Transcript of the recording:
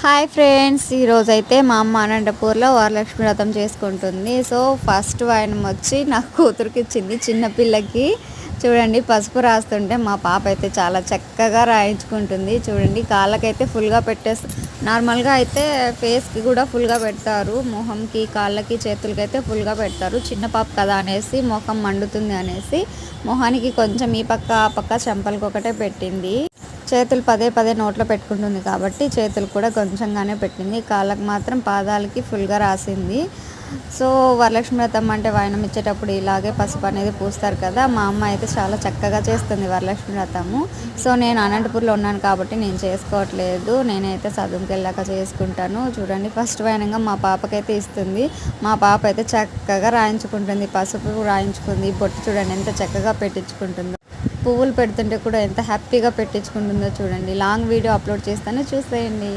Hi friends ఈరోజు అయితే మా అమ్మ అనంతపూర్లో వరలక్ష్మి వ్రతం చేసుకుంటుంది. సో ఫస్ట్ వాయనం వచ్చి నా కూతురికి ఇచ్చింది చిన్నపిల్లకి చూడండి పసుపు రాస్తుంటే మా పాప అయితే చాలా చక్కగా రాయించుకుంటుంది. చూడండి కాళ్ళకైతే ఫుల్గా పెట్టేసి నార్మల్గా అయితే ఫేస్కి కూడా ఫుల్గా పెడతారు. మొహంకి కాళ్ళకి చేతులకి అయితే ఫుల్గా పెడతారు. చిన్న పాప కదా అనేసి మొహం మండుతుంది అనేసి మొహానికి కొంచెం ఈ పక్క ఆ పక్క చెంపలకి ఒకటే పెట్టింది. చేతులు పదే పదే నోట్లో పెట్టుకుంటుంది కాబట్టి చేతులు కూడా కొంచెంగానే పెట్టింది. కాళ్ళకు మాత్రం పాదాలకి ఫుల్గా రాసింది. సో వరలక్ష్మి వ్రతం అంటే వాయనం ఇచ్చేటప్పుడు ఇలాగే పసుపు అనేది పూస్తారు కదా మా అమ్మ అయితే చాలా చక్కగా చేస్తుంది వరలక్ష్మి వ్రతము సో నేను అనంతపూర్లో ఉన్నాను కాబట్టి నేను చేసుకోవట్లేదు. నేనైతే చదువుకి వెళ్ళాక చేసుకుంటాను. చూడండి ఫస్ట్ వాయనంగా మా పాపకైతే ఇస్తుంది. మా పాప అయితే చక్కగా రాయించుకుంటుంది. పసుపు రాయించుకుంది. బొట్టు చూడండి ఎంత చక్కగా పెట్టించుకుంటుందో. పువ్వులు పెడుతుంటే కూడా ఎంత హ్యాపీగా పెట్టించుకుంటుందో చూడండి. లాంగ్ వీడియో అప్లోడ్ చేస్తాను. చూసేయండి.